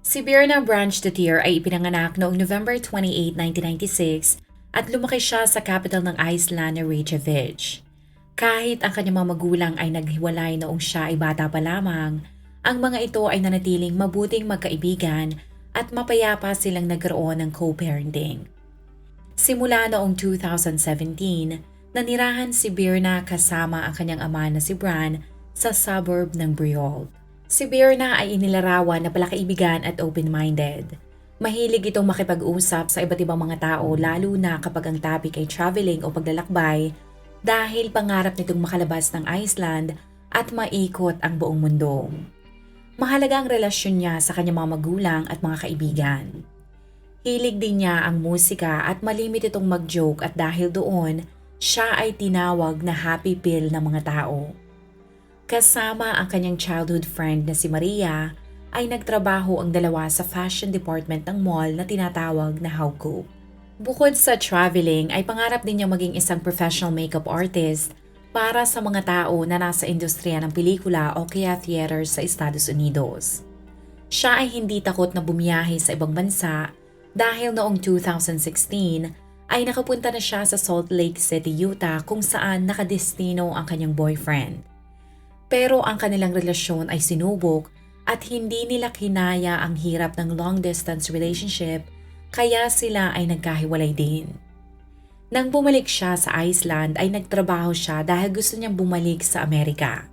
Si Birna Branch de Tier ay ipinanganak noong November 28, 1996 at lumaki siya sa capital ng Iceland na Reykjavik. Kahit ang kanyang mga magulang ay naghiwalay noong siya ay bata pa lamang, ang mga ito ay nanatiling mabuting magkaibigan at mapayapa silang nagkaroon ng co-parenting. Simula noong 2017, nanirahan si Birna kasama ang kanyang ama na si Bran sa suburb ng Briold. Si Birna ay inilarawan na palakaibigan at open-minded. Mahilig itong makipag-usap sa iba't ibang mga tao lalo na kapag ang topic ay traveling o paglalakbay dahil pangarap nitong makalabas ng Iceland at maikot ang buong mundo. Mahalaga ang relasyon niya sa kanyang mga magulang at mga kaibigan. Hilig din niya ang musika at malimit itong mag-joke at dahil doon, siya ay tinawag na happy pill ng mga tao. Kasama ang kanyang childhood friend na si Maria, ay nagtrabaho ang dalawa sa fashion department ng mall na tinatawag na Hauko. Bukod sa traveling ay pangarap din niya maging isang professional makeup artist para sa mga tao na nasa industriya ng pelikula o kaya theater sa Estados Unidos. Siya ay hindi takot na bumiyahe sa ibang bansa dahil noong 2016 ay nakapunta na siya sa Salt Lake City, Utah kung saan nakadestino ang kanyang boyfriend. Pero ang kanilang relasyon ay sinubok at hindi nila kinaya ang hirap ng long distance relationship kaya sila ay nagkahiwalay din. Nang bumalik siya sa Iceland ay nagtrabaho siya dahil gusto niyang bumalik sa Amerika.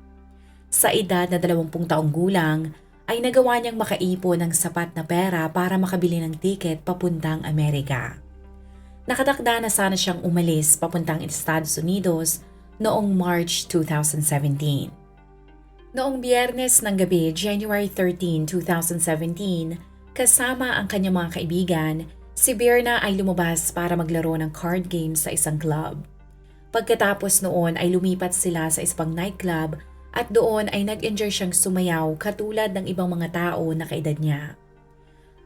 Sa edad na 20 taong gulang ay nagawa niyang makaipon ng sapat na pera para makabili ng tiket papuntang Amerika. Nakatakda na sana siyang umalis papuntang Estados Unidos noong March 2017. Noong biyernes ng gabi, January 13, 2017, kasama ang kanyang mga kaibigan, si Birna ay lumabas para maglaro ng card game sa isang club. Pagkatapos noon ay lumipat sila sa isang nightclub at doon ay nag-enjoy siyang sumayaw katulad ng ibang mga tao na kaedad niya.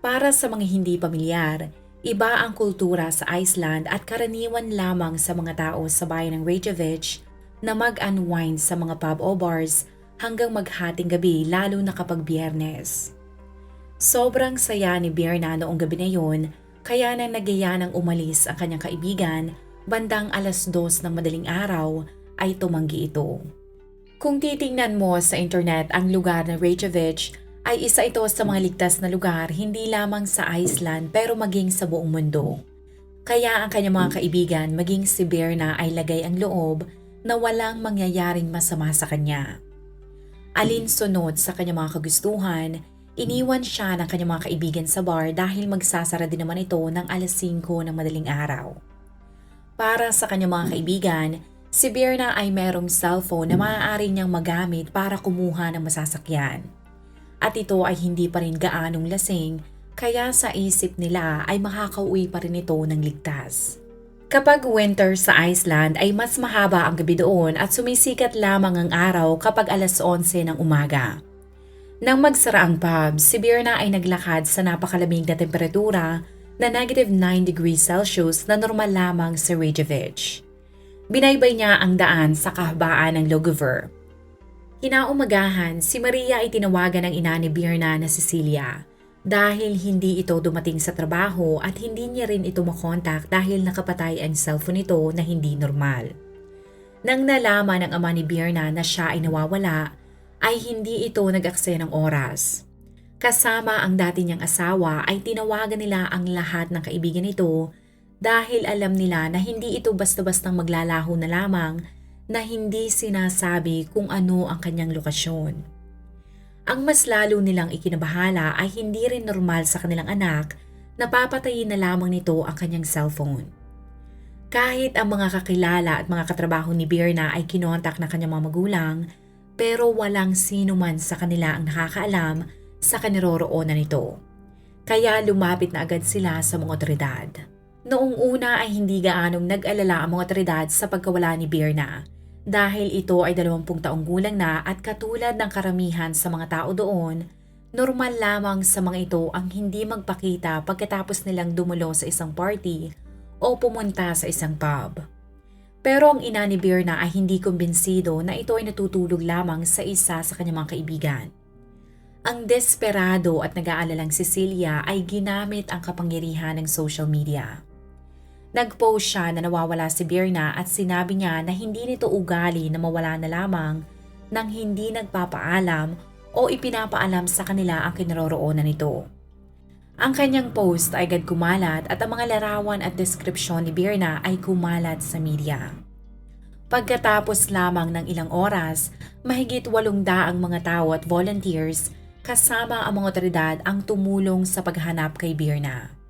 Para sa mga hindi pamilyar, iba ang kultura sa Iceland at karaniwan lamang sa mga tao sa bayan ng Reykjavik na mag-unwind sa mga pub o bars hanggang maghating gabi lalo na kapag biyernes. Sobrang saya ni Birna noong gabi na yon kaya na nagaya ng umalis ang kanyang kaibigan bandang alas dos ng madaling araw ay tumanggi ito. Kung titingnan mo sa internet ang lugar ng Reykjavik ay isa ito sa mga ligtas na lugar hindi lamang sa Iceland pero maging sa buong mundo. Kaya ang kanyang mga kaibigan maging si Birna ay lagay ang loob na walang mangyayaring masama sa kanya alinsunod sa kanyang mga kagustuhan, iniwan siya ng kanyang mga kaibigan sa bar dahil magsasara din naman ito ng alas 5 ng madaling araw. Para sa kanyang mga kaibigan, si Birna ay merong cellphone na maaari niyang magamit para kumuha ng masasakyan. At ito ay hindi pa rin gaanong lasing kaya sa isip nila ay makakauwi pa rin ito ng ligtas. Kapag winter sa Iceland ay mas mahaba ang gabi doon at sumisikat lamang ang araw kapag alas 11 ng umaga. Nang magsara ang pub, si Birna ay naglakad sa napakalamig na temperatura na negative 9 degrees Celsius na normal lamang sa Reykjavik. Binaybay niya ang daan sa kahabaan ng Logover. Kinaumagahan, si Maria ay tinawagan ng ina ni Birna na Cecilia dahil hindi ito dumating sa trabaho at hindi niya rin ito makontak dahil nakapatay ang cellphone nito na hindi normal. Nang nalaman ng ama ni Birna na siya ay nawawala, ay hindi ito nag-akse ng oras. Kasama ang dati niyang asawa ay tinawagan nila ang lahat ng kaibigan nito dahil alam nila na hindi ito basta-bastang maglalaho na lamang na hindi sinasabi kung ano ang kanyang lokasyon. Ang mas lalo nilang ikinabahala ay hindi rin normal sa kanilang anak na papatayin na lamang nito ang kanyang cellphone. Kahit ang mga kakilala at mga katrabaho ni Birna ay kinontak na kanyang mga magulang, pero walang sino man sa kanila ang nakakaalam sa kaniroroonan nito. Kaya lumapit na agad sila sa mga otoridad. Noong una ay hindi gaanong nag-alala ang mga otoridad sa pagkawala ni Birna dahil ito ay 20 taong gulang na at katulad ng karamihan sa mga tao doon, normal lamang sa mga ito ang hindi magpakita pagkatapos nilang dumulo sa isang party o pumunta sa isang pub. Pero ang ina ni Birna ay hindi kumbinsido na ito ay natutulog lamang sa isa sa kanyang mga kaibigan. Ang desperado at nag-aalalang Cecilia ay ginamit ang kapangyarihan ng social media. Nag-post siya na nawawala si Birna at sinabi niya na hindi nito ugali na mawala na lamang nang hindi nagpapaalam o ipinapaalam sa kanila ang kinaroroonan nito. Ang kanyang post ay agad kumalat at ang mga larawan at deskripsyon ni Birna ay kumalat sa media. Pagkatapos lamang ng ilang oras, mahigit walong daang mga tao at volunteers kasama ang mga otoridad ang tumulong sa paghanap kay Birna.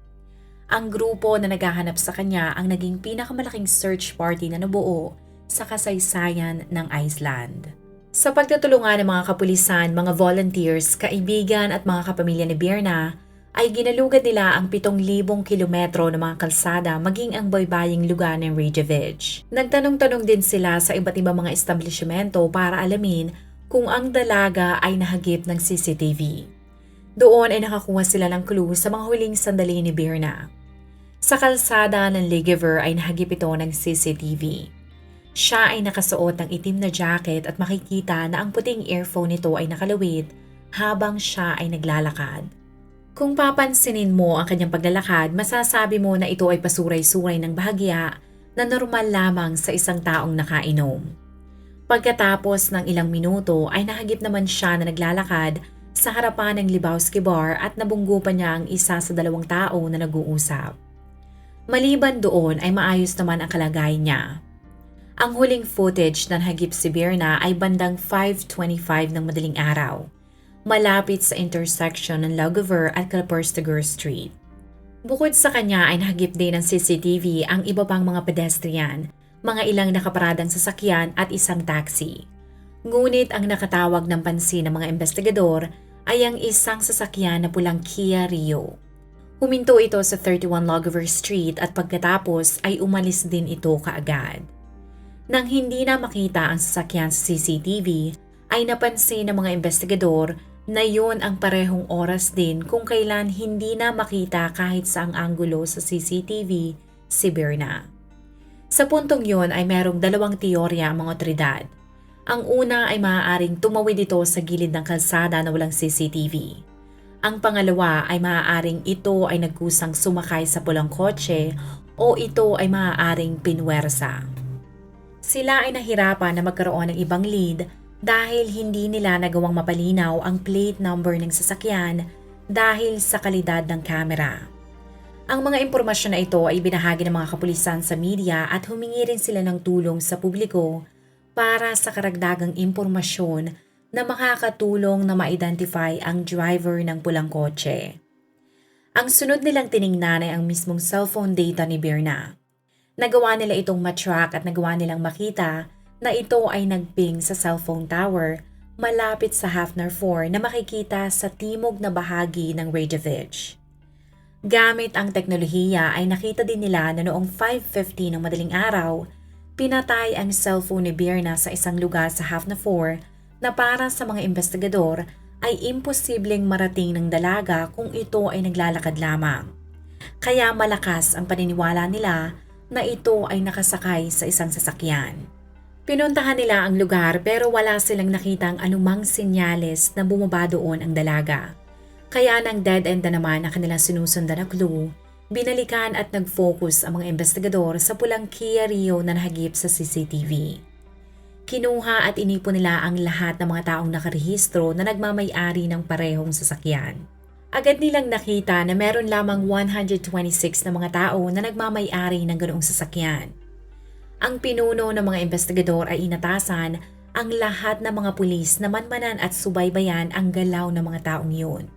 Ang grupo na naghahanap sa kanya ang naging pinakamalaking search party na nabuo sa kasaysayan ng Iceland. Sa pagtutulungan ng mga kapulisan, mga volunteers, kaibigan at mga kapamilya ni Birna, ay ginalugad nila ang 7,000 kilometro ng mga kalsada maging ang baybaying lugar ng Reykjavik. Nagtanong-tanong din sila sa iba't ibang mga establishmento para alamin kung ang dalaga ay nahagip ng CCTV. Doon ay nakakuha sila ng clue sa mga huling sandali ni Birna. Sa kalsada ng Ligiver ay nahagip ito ng CCTV. Siya ay nakasuot ng itim na jacket at makikita na ang puting earphone nito ay nakalawit habang siya ay naglalakad. Kung papansinin mo ang kanyang paglalakad, masasabi mo na ito ay pasuray-suray ng bahagya na normal lamang sa isang taong nakainom. Pagkatapos ng ilang minuto ay nahagip naman siya na naglalakad sa harapan ng Lebowski Bar at nabunggo pa niya ang isa sa dalawang tao na nag-uusap. Maliban doon ay maayos naman ang kalagayan niya. Ang huling footage na nahagip si ay bandang 5.25 ng madaling araw malapit sa intersection ng Lagover at Kalperstiger Street. Bukod sa kanya ay nahagip din ng CCTV ang iba pang mga pedestrian, mga ilang nakaparadang sasakyan at isang taxi. Ngunit ang nakatawag ng pansin ng mga investigador ay ang isang sasakyan na pulang Kia Rio. Huminto ito sa 31 Lagover Street at pagkatapos ay umalis din ito kaagad. Nang hindi na makita ang sasakyan sa CCTV, ay napansin ng mga investigador na yun ang parehong oras din kung kailan hindi na makita kahit saang anggulo sa CCTV si Berna. Sa puntong yun ay merong dalawang teorya ang mga otoridad. Ang una ay maaaring tumawid ito sa gilid ng kalsada na walang CCTV. Ang pangalawa ay maaaring ito ay nagkusang sumakay sa pulang kotse o ito ay maaaring pinwersa. Sila ay nahirapan na magkaroon ng ibang lead dahil hindi nila nagawang mapalinaw ang plate number ng sasakyan dahil sa kalidad ng kamera. Ang mga impormasyon na ito ay binahagi ng mga kapulisan sa media at humingi rin sila ng tulong sa publiko para sa karagdagang impormasyon na makakatulong na ma-identify ang driver ng pulang kotse. Ang sunod nilang tiningnan ay ang mismong cellphone data ni Birna. Nagawa nila itong matrack at nagawa nilang makita na ito ay nagping sa cellphone tower malapit sa Hafner 4 na makikita sa timog na bahagi ng Reykjavik. Gamit ang teknolohiya ay nakita din nila na noong 5.50 ng madaling araw, pinatay ang cellphone ni Birna sa isang lugar sa Hafner 4 na para sa mga investigador ay imposibleng marating ng dalaga kung ito ay naglalakad lamang. Kaya malakas ang paniniwala nila na ito ay nakasakay sa isang sasakyan. Pinuntahan nila ang lugar pero wala silang nakitang anumang sinyales na bumaba doon ang dalaga. Kaya nang dead end na naman ang kanilang sinusundan na clue, binalikan at nag-focus ang mga investigador sa pulang Kia Rio na nahagip sa CCTV. Kinuha at inipon nila ang lahat ng mga taong nakarehistro na nagmamay-ari ng parehong sasakyan. Agad nilang nakita na meron lamang 126 na mga tao na nagmamay-ari ng ganoong sasakyan. Ang pinuno ng mga investigador ay inatasan ang lahat ng mga pulis na manmanan at subaybayan ang galaw ng mga taong yun.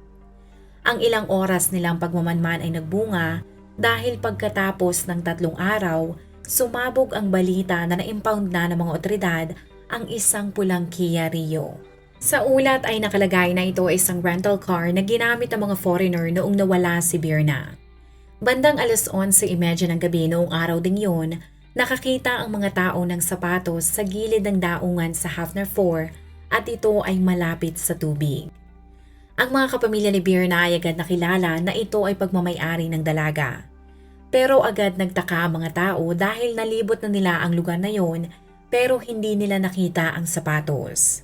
Ang ilang oras nilang pagmamanman ay nagbunga dahil pagkatapos ng tatlong araw, sumabog ang balita na na-impound na ng mga otoridad ang isang pulang Kia Rio. Sa ulat ay nakalagay na ito ay isang rental car na ginamit ng mga foreigner noong nawala si Birna. Bandang alas 11.30 ng gabi noong araw ding yun, nakakita ang mga tao ng sapatos sa gilid ng daungan sa Hafner 4 at ito ay malapit sa tubig. Ang mga kapamilya ni Birna ay agad nakilala na ito ay pagmamayari ng dalaga. Pero agad nagtaka ang mga tao dahil nalibot na nila ang lugar na yon pero hindi nila nakita ang sapatos.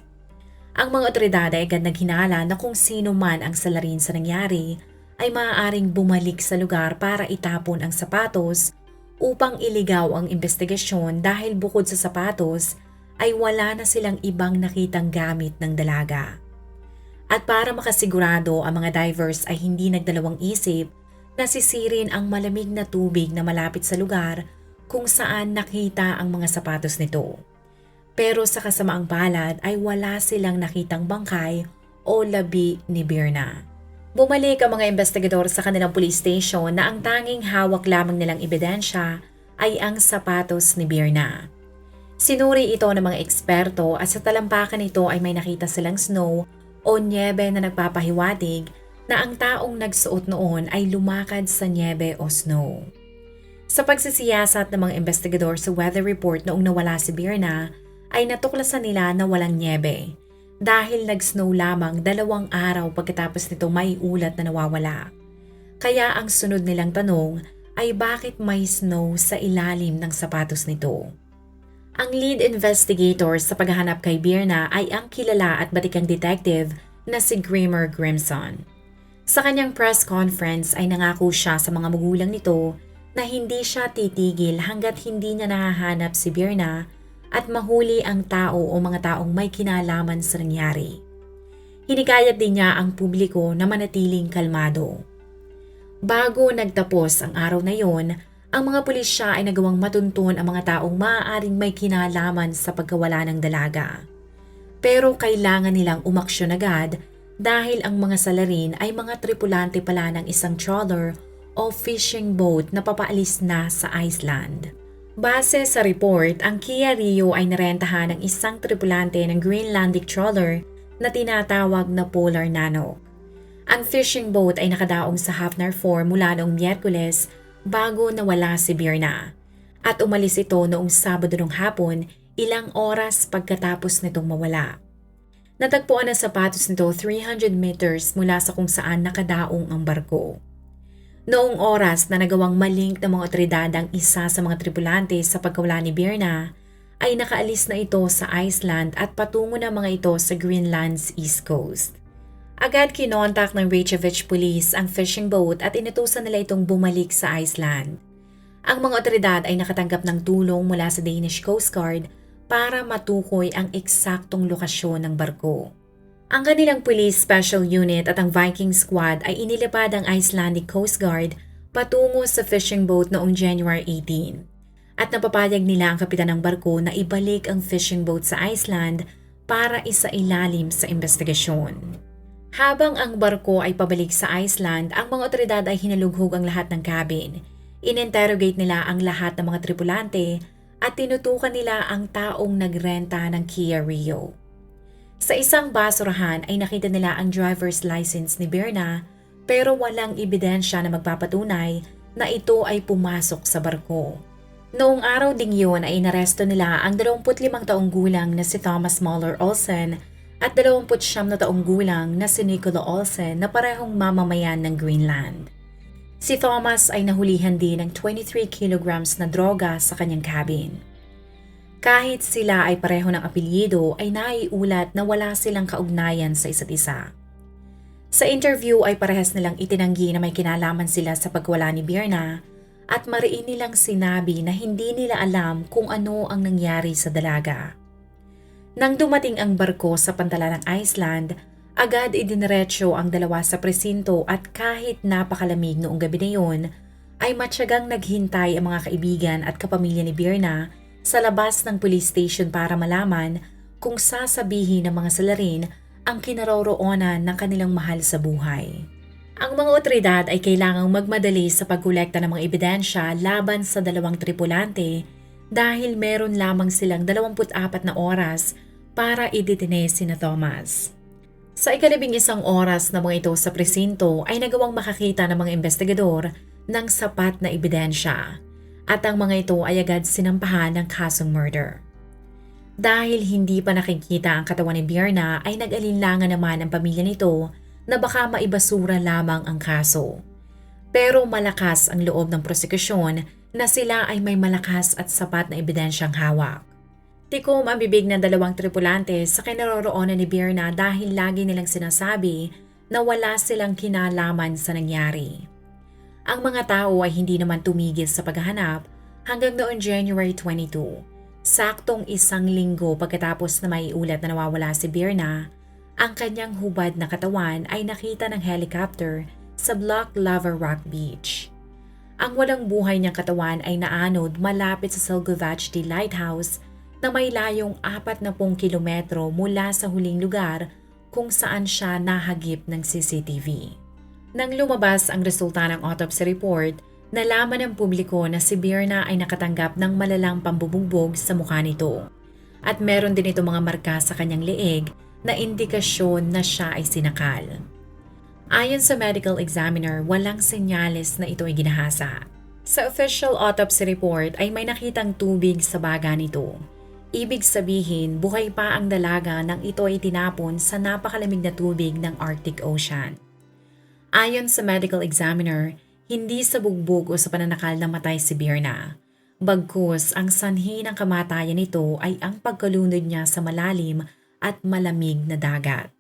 Ang mga otoridad ay agad naghinala na kung sino man ang salarin sa nangyari ay maaaring bumalik sa lugar para itapon ang sapatos upang iligaw ang investigasyon dahil bukod sa sapatos ay wala na silang ibang nakitang gamit ng dalaga. At para makasigurado ang mga divers ay hindi nagdalawang isip na sisirin ang malamig na tubig na malapit sa lugar kung saan nakita ang mga sapatos nito. Pero sa kasamaang palad ay wala silang nakitang bangkay o labi ni Birna. Bumalik ang mga investigador sa kanilang police station na ang tanging hawak lamang nilang ebidensya ay ang sapatos ni Birna. Sinuri ito ng mga eksperto at sa talampakan nito ay may nakita silang snow o niebe na nagpapahiwatig na ang taong nagsuot noon ay lumakad sa niebe o snow. Sa pagsisiyasat ng mga investigador sa weather report noong nawala si Birna, ay natuklasan nila na walang niebe dahil nag-snow lamang dalawang araw pagkatapos nito may ulat na nawawala. Kaya ang sunod nilang tanong ay bakit may snow sa ilalim ng sapatos nito. Ang lead investigator sa paghahanap kay Birna ay ang kilala at batikang detective na si Grimmer Grimson. Sa kanyang press conference ay nangako siya sa mga magulang nito na hindi siya titigil hanggat hindi niya nahahanap si Birna at mahuli ang tao o mga taong may kinalaman sa nangyari. Hinikayat din niya ang publiko na manatiling kalmado. Bago nagtapos ang araw na yon, ang mga pulisya ay nagawang matuntun ang mga taong maaaring may kinalaman sa pagkawala ng dalaga. Pero kailangan nilang umaksyon agad dahil ang mga salarin ay mga tripulante pala ng isang trawler o fishing boat na papaalis na sa Iceland. Base sa report, ang Kia Rio ay narentahan ng isang tripulante ng Greenlandic trawler na tinatawag na Polar Nano. Ang fishing boat ay nakadaong sa Hafnar 4 mula noong Miyerkules bago nawala si Birna. At umalis ito noong Sabado ng hapon ilang oras pagkatapos nitong mawala. Natagpuan ang sapatos nito 300 meters mula sa kung saan nakadaong ang barko. Noong oras na nagawang malink ng mga otoridad ang isa sa mga tripulante sa pagkawala ni Birna, ay nakaalis na ito sa Iceland at patungo na mga ito sa Greenland's east coast. Agad kinontak ng Reykjavik Police ang fishing boat at inutusan nila itong bumalik sa Iceland. Ang mga otoridad ay nakatanggap ng tulong mula sa Danish Coast Guard para matukoy ang eksaktong lokasyon ng barko. Ang kanilang police special unit at ang Viking squad ay inilipad ang Icelandic Coast Guard patungo sa fishing boat noong January 18. At napapayag nila ang kapitan ng barko na ibalik ang fishing boat sa Iceland para isa ilalim sa investigasyon. Habang ang barko ay pabalik sa Iceland, ang mga otoridad ay hinalughog ang lahat ng cabin. Ininterrogate nila ang lahat ng mga tripulante at tinutukan nila ang taong nagrenta ng Kia Rio. Sa isang basurahan ay nakita nila ang driver's license ni Berna pero walang ebidensya na magpapatunay na ito ay pumasok sa barko. Noong araw ding yun ay inaresto nila ang 25 taong gulang na si Thomas Muller Olsen at 29 na taong gulang na si Nicola Olsen na parehong mamamayan ng Greenland. Si Thomas ay nahulihan din ng 23 kilograms na droga sa kanyang cabin. Kahit sila ay pareho ng apelyido ay naiulat na wala silang kaugnayan sa isa't isa. Sa interview ay parehas nilang itinanggi na may kinalaman sila sa pagwala ni Birna at mariin nilang sinabi na hindi nila alam kung ano ang nangyari sa dalaga. Nang dumating ang barko sa pantala ng Iceland, agad idiniretso ang dalawa sa presinto at kahit napakalamig noong gabi na yun, ay matyagang naghintay ang mga kaibigan at kapamilya ni Birna sa labas ng police station para malaman kung sasabihin ng mga salarin ang kinaroroonan ng kanilang mahal sa buhay. Ang mga otoridad ay kailangang magmadali sa pagkolekta ng mga ebidensya laban sa dalawang tripulante dahil meron lamang silang 24 na oras para idetine si na Thomas. Sa ikalabing isang oras na mga ito sa presinto ay nagawang makakita ng mga investigador ng sapat na ebidensya at ang mga ito ay agad sinampahan ng kasong murder. Dahil hindi pa nakikita ang katawan ni Bierna ay nag-alinlangan naman ang pamilya nito na baka maibasura lamang ang kaso. Pero malakas ang loob ng prosekusyon na sila ay may malakas at sapat na ebidensyang hawak. Tikom ang bibig ng dalawang tripulante sa kinaroroonan ni Bierna dahil lagi nilang sinasabi na wala silang kinalaman sa nangyari. Ang mga tao ay hindi naman tumigil sa paghahanap hanggang noon January 22. Saktong isang linggo pagkatapos na may ulat na nawawala si Bierna, ang kanyang hubad na katawan ay nakita ng helicopter sa Block Lava Rock Beach. Ang walang buhay niyang katawan ay naanod malapit sa Selgovachdi Lighthouse na may layong 40 kilometro mula sa huling lugar kung saan siya nahagip ng CCTV. Nang lumabas ang resulta ng autopsy report, nalaman ng publiko na si Birna ay nakatanggap ng malalang pambubugbog sa mukha nito. At meron din ito mga marka sa kanyang leeg na indikasyon na siya ay sinakal. Ayon sa medical examiner, walang senyales na ito ay ginahasa. Sa official autopsy report ay may nakitang tubig sa baga nito Ibig sabihin, buhay pa ang dalaga nang ito ay tinapon sa napakalamig na tubig ng Arctic Ocean. Ayon sa medical examiner, hindi sa bugbog o sa pananakal na matay si Birna. Bagkus, ang sanhi ng kamatayan nito ay ang pagkalunod niya sa malalim at malamig na dagat.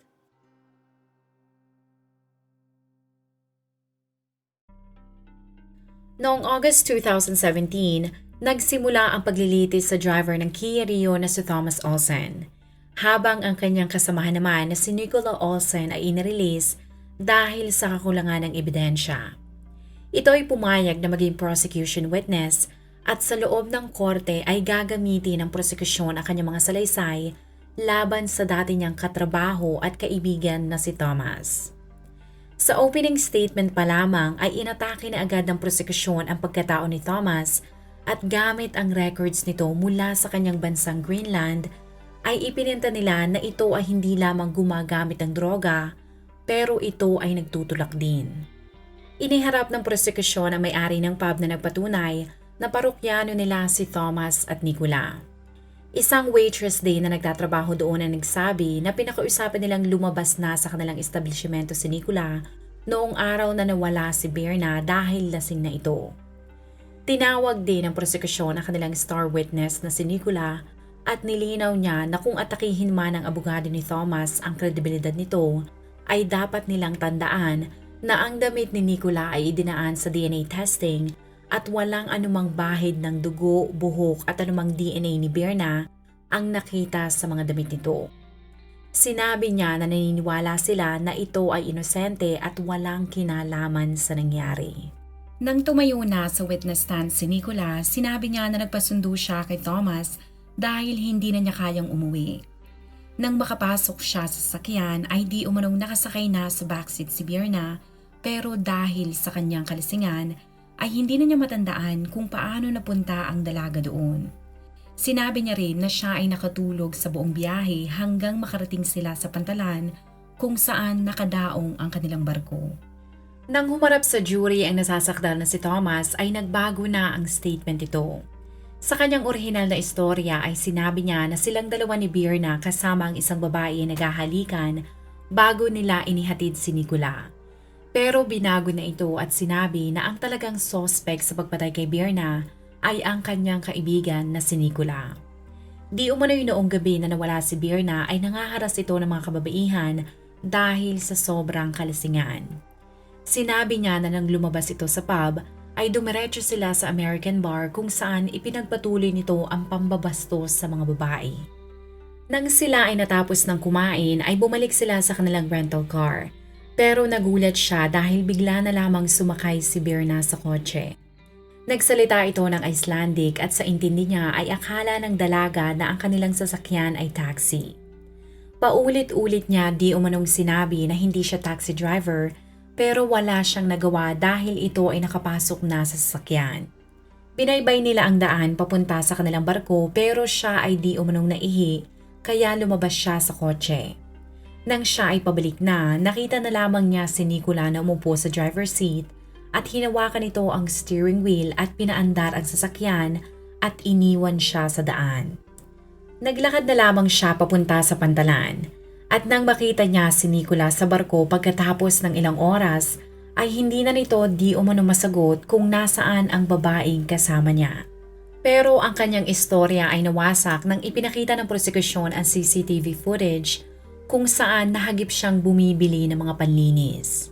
Noong August 2017, Nagsimula ang paglilitis sa driver ng Kia Rio na si Thomas Olsen, habang ang kanyang kasamahan naman na si Nicola Olsen ay inirelease dahil sa kakulangan ng ebidensya. Ito ay pumayag na maging prosecution witness at sa loob ng korte ay gagamitin ng prosekusyon ang kanyang mga salaysay laban sa dati niyang katrabaho at kaibigan na si Thomas. Sa opening statement pa lamang ay inatake na agad ng prosekusyon ang pagkatao ni Thomas at gamit ang records nito mula sa kanyang bansang Greenland, ay ipininta nila na ito ay hindi lamang gumagamit ng droga, pero ito ay nagtutulak din. Iniharap ng prosekusyon ang may-ari ng pub na nagpatunay na parokyano nila si Thomas at Nicola. Isang waitress din na nagtatrabaho doon na nagsabi na pinakausapan nilang lumabas na sa kanilang establishmento si Nicola noong araw na nawala si Berna dahil lasing na ito. Tinawag din ng prosekusyon ang kanilang star witness na si Nicola at nilinaw niya na kung atakihin man ng abogado ni Thomas ang kredibilidad nito, ay dapat nilang tandaan na ang damit ni Nicola ay idinaan sa DNA testing at walang anumang bahid ng dugo, buhok at anumang DNA ni Berna ang nakita sa mga damit nito. Sinabi niya na naniniwala sila na ito ay inosente at walang kinalaman sa nangyari. Nang tumayo na sa witness stand si Nicola, sinabi niya na nagpasundo siya kay Thomas dahil hindi na niya kayang umuwi. Nang makapasok siya sa sakyan ay di umanong nakasakay na sa backseat si Bierna pero dahil sa kanyang kalisingan ay hindi na niya matandaan kung paano napunta ang dalaga doon. Sinabi niya rin na siya ay nakatulog sa buong biyahe hanggang makarating sila sa pantalan kung saan nakadaong ang kanilang barko. Nang humarap sa jury ang nasasakdal na si Thomas ay nagbago na ang statement ito. Sa kanyang orihinal na istorya ay sinabi niya na silang dalawa ni Birna kasama ang isang babae naghahalikan bago nila inihatid si Nicola. Pero binago na ito at sinabi na ang talagang suspect sa pagpatay kay Birna ay ang kanyang kaibigan na si Nicola. Di umano'y noong gabi na nawala si Birna ay nangaharas ito ng mga kababaihan dahil sa sobrang kalasingan. Sinabi niya na nang lumabas ito sa pub, ay dumiretso sila sa American bar kung saan ipinagpatuloy nito ang pambabastos sa mga babae. Nang sila ay natapos ng kumain ay bumalik sila sa kanilang rental car. Pero nagulat siya dahil bigla na lamang sumakay si Birna sa kotse. Nagsalita ito ng Icelandic at sa intindi niya ay akala ng dalaga na ang kanilang sasakyan ay taxi. Paulit-ulit niya di umanong sinabi na hindi siya taxi driver pero wala siyang nagawa dahil ito ay nakapasok na sa sasakyan. Binaybay nila ang daan papunta sa kanilang barko pero siya ay di umanong naihi kaya lumabas siya sa kotse. Nang siya ay pabalik na, nakita na lamang niya si Nicola na umupo sa driver's seat at hinawakan ito ang steering wheel at pinaandar ang sasakyan at iniwan siya sa daan. Naglakad na lamang siya papunta sa pantalan at nang makita niya si Nicola sa barko pagkatapos ng ilang oras ay hindi na nito di umano masagot kung nasaan ang babaeng kasama niya. Pero ang kanyang istorya ay nawasak nang ipinakita ng prosekusyon ang CCTV footage kung saan nahagip siyang bumibili ng mga panlinis.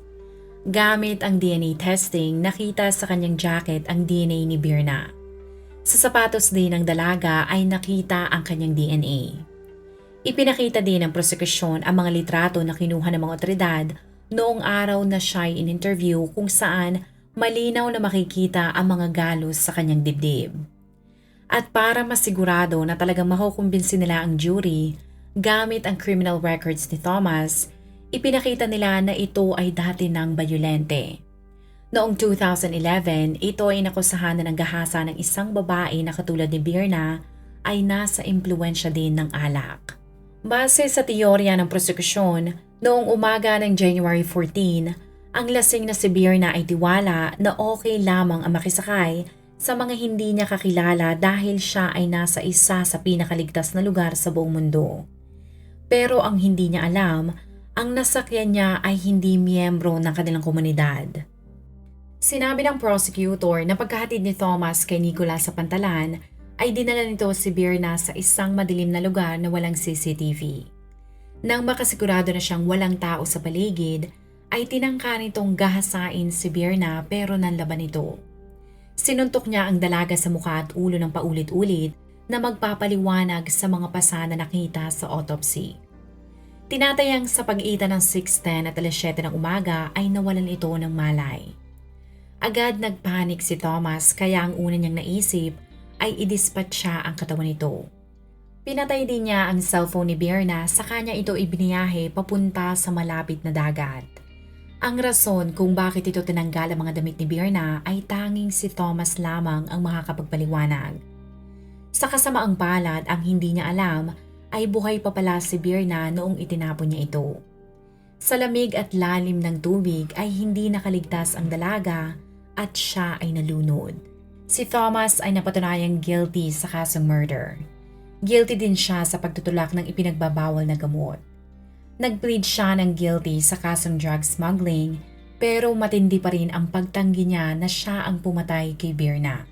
Gamit ang DNA testing, nakita sa kanyang jacket ang DNA ni Birna. Sa sapatos din ng dalaga ay nakita ang kanyang DNA. Ipinakita din ng prosekusyon ang mga litrato na kinuha ng mga otoridad noong araw na siya ay in-interview kung saan malinaw na makikita ang mga galos sa kanyang dibdib. At para masigurado na talagang makukumbinsi nila ang jury, gamit ang criminal records ni Thomas, ipinakita nila na ito ay dati ng bayulente. Noong 2011, ito ay nakusahan na ng gahasa ng isang babae na katulad ni Birna ay nasa impluensya din ng alak. Base sa teorya ng prosekusyon, noong umaga ng January 14, ang lasing na si Birna ay tiwala na okay lamang ang makisakay sa mga hindi niya kakilala dahil siya ay nasa isa sa pinakaligtas na lugar sa buong mundo. Pero ang hindi niya alam, ang nasakyan niya ay hindi miyembro ng kanilang komunidad. Sinabi ng prosecutor na pagkahatid ni Thomas kay Nicola sa pantalan, ay dinala nito si Birna sa isang madilim na lugar na walang CCTV. Nang makasigurado na siyang walang tao sa paligid, ay tinangka nitong gahasain si Birna pero nanlaban ito. Sinuntok niya ang dalaga sa mukha at ulo ng paulit-ulit na magpapaliwanag sa mga pasa na nakita sa autopsy. Tinatayang sa pag-itan ng 6.10 at alas 7 ng umaga ay nawalan ito ng malay. Agad nagpanik si Thomas kaya ang una niyang naisip ay idispatch siya ang katawan nito. Pinatay din niya ang cellphone ni Birna sa kanya ito ibiniyahe papunta sa malapit na dagat. Ang rason kung bakit ito tinanggal ang mga damit ni Birna ay tanging si Thomas lamang ang makakapagpaliwanag. Sa kasamaang palad ang hindi niya alam ay buhay pa pala si Birna noong itinapon niya ito. Sa lamig at lalim ng tubig ay hindi nakaligtas ang dalaga at siya ay nalunod. Si Thomas ay napatunayang guilty sa kasong murder. Guilty din siya sa pagtutulak ng ipinagbabawal na gamot. Nag-plead siya ng guilty sa kasong drug smuggling pero matindi pa rin ang pagtanggi niya na siya ang pumatay kay Birna.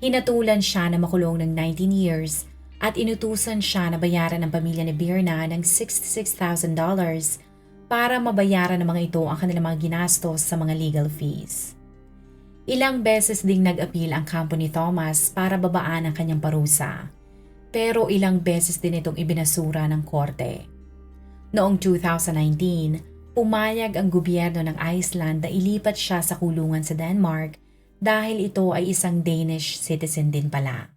Hinatulan siya na makulong ng 19 years at inutusan siya na bayaran ng pamilya ni Birna ng $66,000 para mabayaran ng mga ito ang kanilang mga ginastos sa mga legal fees. Ilang beses ding nag-appeal ang kampo ni Thomas para babaan ang kanyang parusa. Pero ilang beses din itong ibinasura ng korte. Noong 2019, pumayag ang gobyerno ng Iceland na ilipat siya sa kulungan sa Denmark dahil ito ay isang Danish citizen din pala.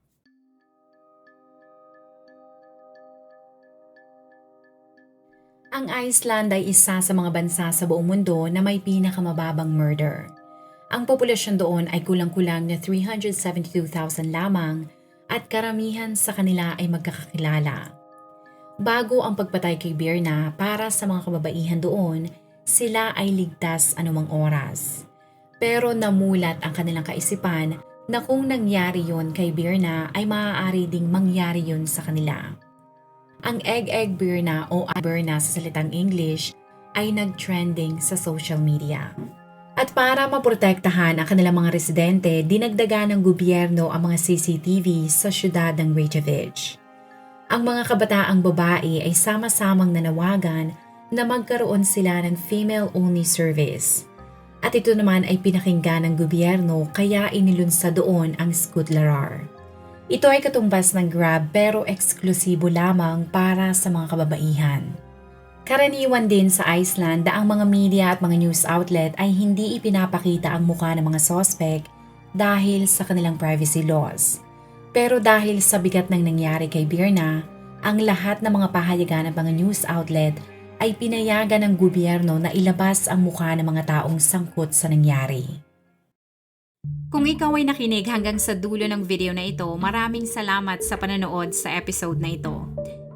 Ang Iceland ay isa sa mga bansa sa buong mundo na may pinakamababang murder. Ang populasyon doon ay kulang-kulang na 372,000 lamang at karamihan sa kanila ay magkakakilala. Bago ang pagpatay kay Birna para sa mga kababaihan doon, sila ay ligtas anumang oras. Pero namulat ang kanilang kaisipan na kung nangyari yon kay Birna ay maaari ding mangyari yon sa kanila. Ang egg-egg Birna o Birna sa salitang English ay nag-trending sa social media. At para maprotektahan ang kanilang mga residente, dinagdagan ng gobyerno ang mga CCTV sa syudad ng Reykjavik. Ang mga kabataang babae ay sama-samang nanawagan na magkaroon sila ng female-only service. At ito naman ay pinakinggan ng gobyerno kaya inilunsa doon ang Skutlarar. Ito ay katumbas ng Grab pero eksklusibo lamang para sa mga kababaihan. Karaniwan din sa Iceland na ang mga media at mga news outlet ay hindi ipinapakita ang mukha ng mga sospek dahil sa kanilang privacy laws. Pero dahil sa bigat ng nangyari kay Birna, ang lahat ng mga pahayagan ng mga news outlet ay pinayagan ng gobyerno na ilabas ang mukha ng mga taong sangkot sa nangyari. Kung ikaw ay nakinig hanggang sa dulo ng video na ito, maraming salamat sa panonood sa episode na ito.